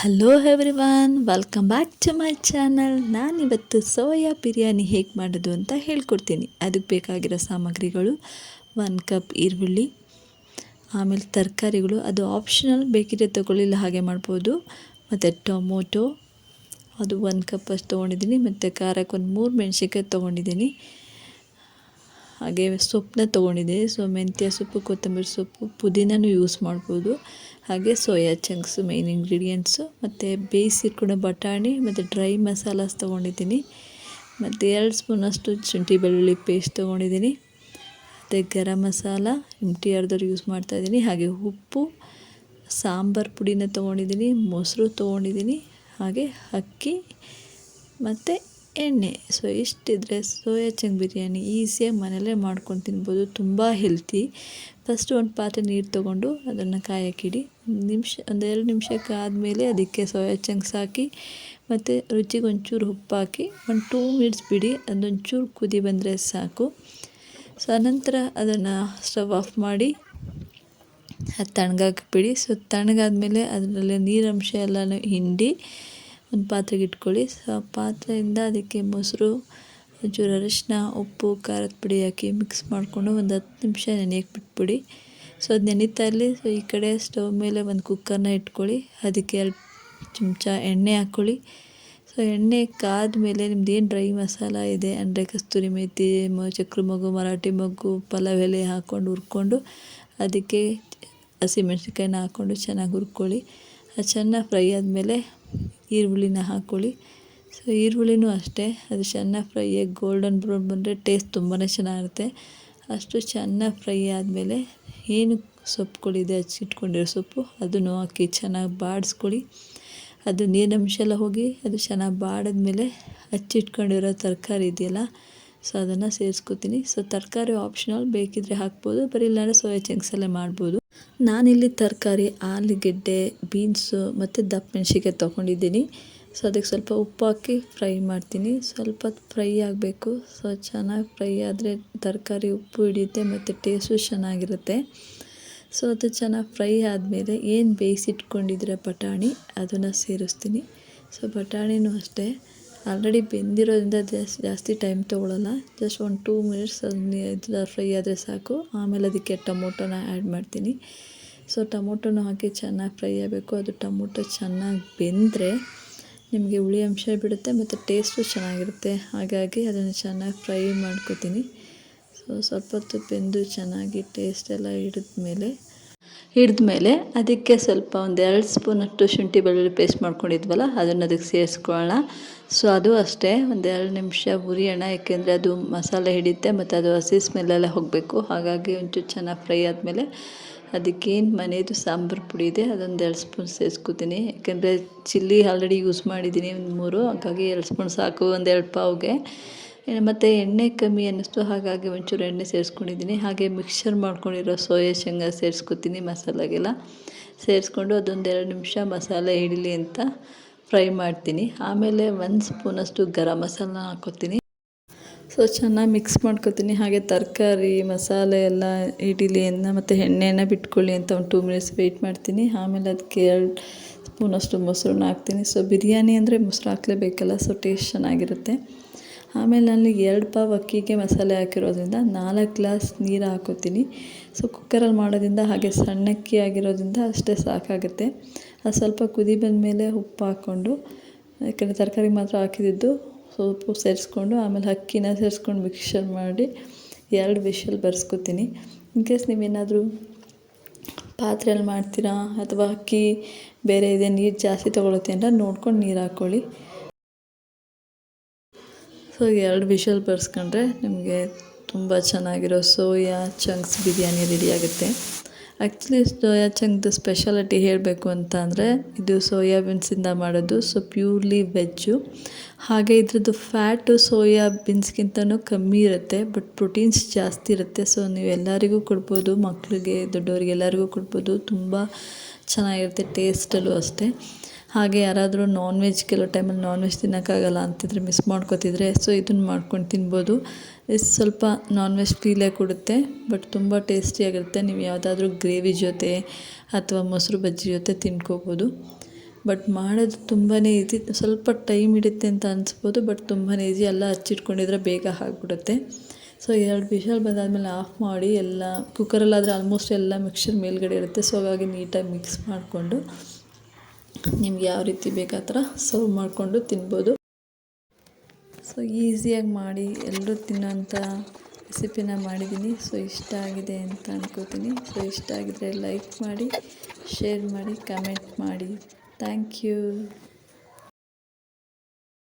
Hello everyone welcome back to my channel ನಾನಿವತ್ತು soya biryani ಹೇಗೆ ಮಾಡೋದು ಅಂತ ಹೇಳ್ಕೊಡ್ತೀನಿ. ಅದಕ್ಕೆ ಬೇಕಾಗಿರೋ ಸಾಮಗ್ರಿಗಳು ಒಂದು ಕಪ್ ಈರುಳ್ಳಿ, ಆಮೇಲೆ ತರಕಾರಿಗಳು, ಅದು ಆಪ್ಷನಲ್ ಬೇಕಿದ್ರೆ ತೊಗೊಳ್ಳಿಲ್ಲ ಹಾಗೆ ಮಾಡ್ಬೋದು. ಮತ್ತು ಟೊಮೊಟೊ, ಅದು ಒಂದು ಕಪ್ ಅಷ್ಟು ತೊಗೊಂಡಿದ್ದೀನಿ. ಮತ್ತು ಖಾರಕ್ಕೆ ಒಂದು ಮೂರು ಮೆಣಸಿನ್ಕಾಯಿ ತೊಗೊಂಡಿದ್ದೀನಿ. ಹಾಗೆ ಸೊಪ್ಪನ್ನ ತೊಗೊಂಡಿದ್ದೆ. ಸೊ ಮೆಂತ್ಯ ಸೊಪ್ಪು, ಕೊತ್ತಂಬರಿ ಸೊಪ್ಪು ಪುದೀನೂ ಯೂಸ್ ಮಾಡ್ಬೋದು. ಹಾಗೆ ಸೋಯಾ ಚಂಕ್ಸು ಮೇನ್ ಇಂಗ್ರೀಡಿಯೆಂಟ್ಸು ಮತ್ತು ಬೇಯಿಸಿಟ್ಕೊಂಡು ಬಟಾಣಿ ಮತ್ತು ಡ್ರೈ ಮಸಾಲಾಸ್ ತೊಗೊಂಡಿದ್ದೀನಿ. ಮತ್ತು ಎರಡು ಸ್ಪೂನಷ್ಟು ಶುಂಠಿ ಬೆಳ್ಳುಳ್ಳಿ ಪೇಸ್ಟ್ ತೊಗೊಂಡಿದ್ದೀನಿ. ಮತ್ತು ಗರಂ ಮಸಾಲ ಇಮ್ಟಿ ಆರ್ದವ್ರು ಯೂಸ್ ಮಾಡ್ತಾಯಿದ್ದೀನಿ ಹಾಗೆ ಉಪ್ಪು, ಸಾಂಬಾರು ಪುಡಿನ ತೊಗೊಂಡಿದ್ದೀನಿ, ಮೊಸರು ತೊಗೊಂಡಿದ್ದೀನಿ. ಹಾಗೆ ಅಕ್ಕಿ ಮತ್ತು ಎಣ್ಣೆ. ಸೊ ಇಷ್ಟಿದ್ರೆ ಸೋಯಾ ಚಂಗ್ ಬಿರಿಯಾನಿ ಈಸಿಯಾಗಿ ಮನೆಯಲ್ಲೇ ಮಾಡ್ಕೊಂಡು ತಿನ್ಬೋದು. ತುಂಬ ಹೆಲ್ತಿ ಫಸ್ಟ್ ಒಂದು ಪಾತ್ರೆ ನೀರು ತೊಗೊಂಡು ಅದನ್ನು ಕಾಯಕ್ಕಿಡಿ ನಿಮಿಷ, ಒಂದು ಎರಡು ನಿಮಿಷಕ್ಕೆ ಆದಮೇಲೆ ಅದಕ್ಕೆ ಸೋಯಾ ಚಂಕ್ಸ್ ಹಾಕಿ ಮತ್ತು ರುಚಿಗೆ ಒಂಚೂರು ಉಪ್ಪು ಹಾಕಿ ಒಂದು ಟೂ ಮಿನಿಟ್ಸ್ ಬಿಡಿ. ಅದೊಂಚೂರು ಕುದಿ ಬಂದರೆ ಸಾಕು. ಸೊ ಅನಂತರ ಅದನ್ನು ಸ್ಟವ್ ಆಫ್ ಮಾಡಿ ಅದು ತಣ್ಣಗಾಕಿ ಬಿಡಿ ಸೊ ತಣ್ಣಗಾದ್ಮೇಲೆ ಅದರಲ್ಲಿ ನೀರಂಶ ಎಲ್ಲನೂ ಹಿಂಡಿ ಒಂದು ಪಾತ್ರೆಗೆ ಇಟ್ಕೊಳ್ಳಿ. ಸೊ ಪಾತ್ರೆಯಿಂದ ಅದಕ್ಕೆ ಮೊಸರು, ಒಂಚೂರು ಅರಿಶಿನ, ಉಪ್ಪು, ಖಾರದ ಪುಡಿ ಹಾಕಿ ಮಿಕ್ಸ್ ಮಾಡಿಕೊಂಡು ಒಂದು ಹತ್ತು ನಿಮಿಷ ನೆನೆಯಕ್ಕೆ ಬಿಟ್ಬಿಡಿ. ಸೊ ಅದು ನೆನೀತಾ ಇರಲಿ. ಸೊ ಈ ಕಡೆ ಸ್ಟವ್ ಮೇಲೆ ಒಂದು ಕುಕ್ಕರ್ನ ಇಟ್ಕೊಳ್ಳಿ. ಅದಕ್ಕೆ ಎರಡು ಚಮಚ ಎಣ್ಣೆ ಹಾಕ್ಕೊಳ್ಳಿ ಸೊ ಎಣ್ಣೆ ಕಾದ ಮೇಲೆ ನಿಮ್ದು ಏನು ಡ್ರೈ ಮಸಾಲ ಇದೆ ಅಂದರೆ ಕಸ್ತೂರಿ ಮೇಥಿ ಚಕ್ರ ಮಗು, ಮರಾಠಿ ಮಗು, ಪಲಾವ್ ಎಲೆ ಹಾಕ್ಕೊಂಡು ಹುರ್ಕೊಂಡು ಅದಕ್ಕೆ ಹಸಿಮೆಣ್ಸಿನ್ಕಾಯಿನ ಹಾಕ್ಕೊಂಡು ಚೆನ್ನಾಗಿ ಹುರ್ಕೊಳ್ಳಿ. ಅದು ಚೆನ್ನಾಗಿ ಫ್ರೈ ಆದಮೇಲೆ ಈರುಳ್ಳಿನ ಹಾಕ್ಕೊಳ್ಳಿ ಸೊ ಈರುಳ್ಳಿನೂ ಅಷ್ಟೇ. ಅದು ಚೆನ್ನಾಗಿ ಫ್ರೈ ಆಗಿ ಗೋಲ್ಡನ್ ಬ್ರೌನ್ ಬಂದರೆ ಟೇಸ್ಟ್ ತುಂಬಾ ಚೆನ್ನಾಗಿರುತ್ತೆ. ಅಷ್ಟು ಚೆನ್ನಾಗಿ ಫ್ರೈ ಆದಮೇಲೆ ಏನು ಸೊಪ್ಪುಗಳಿದೆ ಹಚ್ಚಿಟ್ಕೊಂಡಿರೋ ಸೊಪ್ಪು, ಅದನ್ನು ಹಾಕಿ ಚೆನ್ನಾಗಿ ಬಾಡಿಸ್ಕೊಳ್ಳಿ. ಅದು ನೀರಿನಂಶ ಎಲ್ಲ ಹೋಗಿ ಅದು ಚೆನ್ನಾಗಿ ಬಾಡಿದ್ಮೇಲೆ ಹಚ್ಚಿಟ್ಕೊಂಡಿರೋ ತರಕಾರಿ ಇದೆಯಲ್ಲ, ಸೊ ಅದನ್ನು ಸೇರಿಸ್ಕೊತೀನಿ. ಸೊ ತರಕಾರಿ ಆಪ್ಷನಲ್ ಬೇಕಿದ್ರೆ ಹಾಕ್ಬೋದು, ಬರೀ ಇಲ್ಲಾಂದರೆ ಸೋಯಾ ಚಿಂಗ್ಸಲ್ಲೇ ಮಾಡ್ಬೋದು. ನಾನಿಲ್ಲಿ ತರಕಾರಿ, ಆಲೂಗೆಡ್ಡೆ ಬೀನ್ಸು ಮತ್ತು ದಪ್ಪ ತೊಗೊಂಡಿದ್ದೀನಿ. ಸೊ ಅದಕ್ಕೆ ಸ್ವಲ್ಪ ಉಪ್ಪು ಹಾಕಿ ಫ್ರೈ ಮಾಡ್ತೀನಿ. ಸ್ವಲ್ಪ ಫ್ರೈ ಆಗಬೇಕು. ಸೊ ಚೆನ್ನಾಗಿ ಫ್ರೈ ಆದರೆ ತರಕಾರಿ ಉಪ್ಪು ಹಿಡಿಯುತ್ತೆ ಮತ್ತು ಟೇಸ್ಟು ಚೆನ್ನಾಗಿರುತ್ತೆ. ಸೊ ಅದು ಚೆನ್ನಾಗಿ ಫ್ರೈ ಆದಮೇಲೆ ಏನು ಬೇಯಿಸಿಟ್ಕೊಂಡಿದ್ರೆ ಬಟಾಣಿ, ಅದನ್ನು ಸೇರಿಸ್ತೀನಿ. ಸೊ ಬಟಾಣಿನೂ ಅಷ್ಟೇ. ಆಲ್ರೆಡಿ ಬೆಂದಿರೋದ್ರಿಂದ ಜಾಸ್ತಿ ಜಾಸ್ತಿ ಟೈಮ್ ತೊಗೊಳ್ಳಲ್ಲ ಜಸ್ಟ್ ಒಂದು ಟೂ ಮಿನಿಟ್ಸ್ ಅದನ್ನ ಫ್ರೈ ಆದರೆ ಸಾಕು. ಆಮೇಲೆ ಅದಕ್ಕೆ ಟೊಮೊಟೊನ ಆ್ಯಡ್ ಮಾಡ್ತೀನಿ. ಸೊ ಟೊಮೊಟೊನ ಹಾಕಿ ಚೆನ್ನಾಗಿ ಫ್ರೈ ಆಗಬೇಕು. ಅದು ಟೊಮೊಟೊ ಚೆನ್ನಾಗಿ ಬೆಂದರೆ ನಿಮಗೆ ಹುಳಿ ಅಂಶ ಬಿಡುತ್ತೆ ಮತ್ತು ಟೇಸ್ಟು ಚೆನ್ನಾಗಿರುತ್ತೆ. ಹಾಗಾಗಿ ಅದನ್ನು ಚೆನ್ನಾಗಿ ಫ್ರೈ ಮಾಡ್ಕೋತೀನಿ. ಸೊ ಸ್ವಲ್ಪ ಹೊತ್ತು ಬೆಂದು ಚೆನ್ನಾಗಿ ಟೇಸ್ಟ್ ಎಲ್ಲ ಹಿಡಿದ್ಮೇಲೆ ಹಿಡಿದ್ಮೇಲೆ ಅದಕ್ಕೆ ಸ್ವಲ್ಪ ಒಂದು ಎರಡು ಸ್ಪೂನಷ್ಟು ಶುಂಠಿ ಬೆಳ್ಳುಳ್ಳಿ ಪೇಸ್ಟ್ ಮಾಡ್ಕೊಂಡಿದ್ವಲ್ಲ, ಅದನ್ನು ಅದಕ್ಕೆ ಸೇರಿಸ್ಕೊಳ್ಳೋಣ. ಸೊ ಅದು ಅಷ್ಟೇ. ಒಂದು ಎರಡು ನಿಮಿಷ ಹುರಿಯೋಣ ಏಕೆಂದರೆ ಅದು ಮಸಾಲೆ ಹಿಡಿಯುತ್ತೆ ಮತ್ತು ಅದು ಹಸಿ ಸ್ಮೆಲ್ಲೆಲ್ಲ ಹೋಗಬೇಕು. ಹಾಗಾಗಿ ಒಂಚೂರು ಚೆನ್ನಾಗಿ ಫ್ರೈ ಆದಮೇಲೆ ಅದಕ್ಕೇನು ಮನೆಯದು ಸಾಂಬಾರು ಪುಡಿ ಇದೆ, ಅದೊಂದು ಎರಡು ಸ್ಪೂನ್ ಸೇರಿಸ್ಕೊತೀನಿ. ಯಾಕೆಂದರೆ ಚಿಲ್ಲಿ ಆಲ್ರೆಡಿ ಯೂಸ್ ಮಾಡಿದ್ದೀನಿ ಒಂದು ಮೂರು, ಹಾಗಾಗಿ ಎರಡು ಸ್ಪೂನ್ ಸಾಕು ಒಂದೆರಡು ಪಾವ್ಗೆ. ಮತ್ತು ಎಣ್ಣೆ ಕಮ್ಮಿ ಅನ್ನಿಸ್ತು, ಹಾಗಾಗಿ ಒಂಚೂರು ಎಣ್ಣೆ ಸೇರಿಸ್ಕೊಂಡಿದ್ದೀನಿ. ಹಾಗೆ ಮಿಕ್ಸರ್ ಮಾಡ್ಕೊಂಡಿರೋ ಸೋಯಾ ಶೇಂಗಾ ಸೇರಿಸ್ಕೊತೀನಿ ಮಸಾಲಾಗೆಲ್ಲ. ಸೇರಿಸ್ಕೊಂಡು ಅದೊಂದು ಎರಡು ನಿಮಿಷ ಮಸಾಲೆ ಹಿಡೀಲಿ ಅಂತ ಫ್ರೈ ಮಾಡ್ತೀನಿ. ಆಮೇಲೆ ಒಂದು ಸ್ಪೂನಷ್ಟು ಗರಂ ಮಸಾಲ ಹಾಕ್ಕೊತೀನಿ. ಸೊ ಚೆನ್ನಾಗಿ ಮಿಕ್ಸ್ ಮಾಡ್ಕೊತೀನಿ. ಹಾಗೆ ತರಕಾರಿ, ಮಸಾಲೆ ಎಲ್ಲ ಹಿಡೀಲಿ ಅಂತ ಮತ್ತು ಎಣ್ಣೆನ ಬಿಟ್ಕೊಳ್ಳಿ ಅಂತ ಒಂದು ಟೂ ಮಿನಿಟ್ಸ್ ವೆಯ್ಟ್ ಮಾಡ್ತೀನಿ. ಆಮೇಲೆ ಅದಕ್ಕೆ ಎರಡು ಸ್ಪೂನಷ್ಟು ಮೊಸರನ್ನ ಹಾಕ್ತೀನಿ. ಸೊ ಬಿರಿಯಾನಿ ಅಂದರೆ ಮೊಸರು ಹಾಕಲೇಬೇಕಲ್ಲ ಸೊ ಟೇಸ್ಟ್ ಚೆನ್ನಾಗಿರುತ್ತೆ. ಆಮೇಲೆ ನಾನು ಎರಡು ಪಾವ್ ಅಕ್ಕಿಗೆ ಮಸಾಲೆ ಹಾಕಿರೋದ್ರಿಂದ ನಾಲ್ಕು ಗ್ಲಾಸ್ ನೀರು ಹಾಕೋತೀನಿ. ಸೊ ಕುಕ್ಕರಲ್ಲಿ ಮಾಡೋದ್ರಿಂದ ಹಾಗೆ ಸಣ್ಣಕ್ಕಿ ಆಗಿರೋದ್ರಿಂದ ಅಷ್ಟೇ ಸಾಕಾಗುತ್ತೆ. ಅದು ಸ್ವಲ್ಪ ಕುದಿ ಬಂದಮೇಲೆ ಉಪ್ಪು ಹಾಕ್ಕೊಂಡು, ಯಾಕಂದರೆ ತರಕಾರಿ ಮಾತ್ರ ಹಾಕಿದ್ದು ಸ್ವಲ್ಪ ಸೇರಿಸ್ಕೊಂಡು, ಆಮೇಲೆ ಅಕ್ಕಿನ ಸೇರಿಸ್ಕೊಂಡು ಮಿಕ್ಸರ್ ಮಾಡಿ ಎರಡು ವಿಷಲ್ ಬರ್ಸ್ಕೊತೀನಿ. ಇನ್ ಕೇಸ್ ನೀವೇನಾದರೂ ಪಾತ್ರೆಯಲ್ಲಿ ಮಾಡ್ತೀರಾ ಅಥವಾ ಅಕ್ಕಿ ಬೇರೆ ಇದೆ, ನೀರು ಜಾಸ್ತಿ ತೊಗೊಳುತ್ತೆ ಅಂದರೆ ನೋಡ್ಕೊಂಡು ನೀರು ಹಾಕ್ಕೊಳ್ಳಿ ಸೊ ಎರಡು ವಿಷಲ್ ಬರ್ಸ್ಕೊಂಡ್ರೆ ನಿಮಗೆ ತುಂಬ ಚೆನ್ನಾಗಿರೋ ಸೋಯಾ ಚಂಕ್ಸ್ ಬಿರಿಯಾನಿ ರೆಡಿ ಆಗುತ್ತೆ. ಆ್ಯಕ್ಚುಲಿ ಸೋಯಾ ಚಂಕ್ದು ಸ್ಪೆಷಾಲಿಟಿ ಹೇಳಬೇಕು ಅಂತ ಅಂದರೆ ಇದು ಸೋಯಾ ಬೀನ್ಸಿಂದ ಮಾಡೋದು ಸೊ ಪ್ಯೂರ್ಲಿ ವೆಜ್ಜು ಹಾಗೆ ಇದ್ರದ್ದು ಫ್ಯಾಟು ಸೋಯಾ ಬೀನ್ಸ್ಗಿಂತನೂ ಕಮ್ಮಿ ಇರುತ್ತೆ ಬಟ್ ಪ್ರೋಟೀನ್ಸ್ ಜಾಸ್ತಿ ಇರುತ್ತೆ ಸೊ ನೀವು ಎಲ್ಲರಿಗೂ ಕೊಡ್ಬೋದು ಮಕ್ಕಳಿಗೆ ದೊಡ್ಡವ್ರಿಗೆ ಎಲ್ಲರಿಗೂ ಕೊಡ್ಬೋದು, ತುಂಬ ಚೆನ್ನಾಗಿರುತ್ತೆ ಟೇಸ್ಟಲ್ಲೂ ಅಷ್ಟೇ. ಹಾಗೆ ಯಾರಾದರೂ ನಾನ್ ವೆಜ್ ಕೆಲವು ಟೈಮಲ್ಲಿ ನಾನ್ ವೆಜ್ ತಿನ್ನೋಕ್ಕಾಗಲ್ಲ ಅಂತಿದ್ರೆ ಮಿಸ್ ಮಾಡ್ಕೋತಿದ್ರೆ ಸೊ ಇದನ್ನು ಮಾಡ್ಕೊಂಡು ತಿನ್ಬೋದು. ಇದು ಸ್ವಲ್ಪ ನಾನ್ ವೆಜ್ ಫೀಲೇ ಕೊಡುತ್ತೆ ಬಟ್ ತುಂಬ ಟೇಸ್ಟಿಯಾಗಿರುತ್ತೆ ನೀವು ಯಾವುದಾದ್ರೂ ಗ್ರೇವಿ ಜೊತೆ ಅಥವಾ ಮೊಸರು ಬಜ್ಜಿ ಜೊತೆ ತಿನ್ಕೋಬೋದು. ಬಟ್ ಮಾಡೋದು ತುಂಬಾ ಈಸಿ ಸ್ವಲ್ಪ ಟೈಮ್ ಹಿಡಿಯುತ್ತೆ ಅಂತ ಅನಿಸ್ಬೋದು ಬಟ್ ತುಂಬಾ ಈಸಿ ಎಲ್ಲ ಹಚ್ಚಿಟ್ಕೊಂಡಿದ್ರೆ ಬೇಗ ಆಗಿಬಿಡುತ್ತೆ. ಸೊ ಎರಡು ವಿಷಲ್ ಬಂದಾದಮೇಲೆ ಆಫ್ ಮಾಡಿ ಎಲ್ಲ ಕುಕ್ಕರಲ್ಲಾದರೆ ಆಲ್ಮೋಸ್ಟ್ ಎಲ್ಲ ಮಿಕ್ಸ್ಚರ್ ಮೇಲ್ಗಡೆ ಇರುತ್ತೆ ಸೊ ಹಾಗಾಗಿ ನೀಟಾಗಿ ಮಿಕ್ಸ್ ಮಾಡಿಕೊಂಡು ನಿಮ್ಗೆ ಯಾವ ರೀತಿ ಬೇಕು ಆ ಥರ ಸರ್ವ್ ಮಾಡಿಕೊಂಡು ತಿನ್ಬೋದು. ಸೊ ಈಸಿಯಾಗಿ ಮಾಡಿ ಎಲ್ಲರೂ ತಿನ್ನೋಂಥ ರೆಸಿಪಿನ ಮಾಡಿದ್ದೀನಿ. ಸೊ ಇಷ್ಟ ಆಗಿದೆ ಅಂತ ಅನ್ಕೋತೀನಿ. ಸೊ ಇಷ್ಟ ಆಗಿದರೆ ಲೈಕ್ ಮಾಡಿ ಶೇರ್ ಮಾಡಿ ಕಮೆಂಟ್ ಮಾಡಿ. Thank you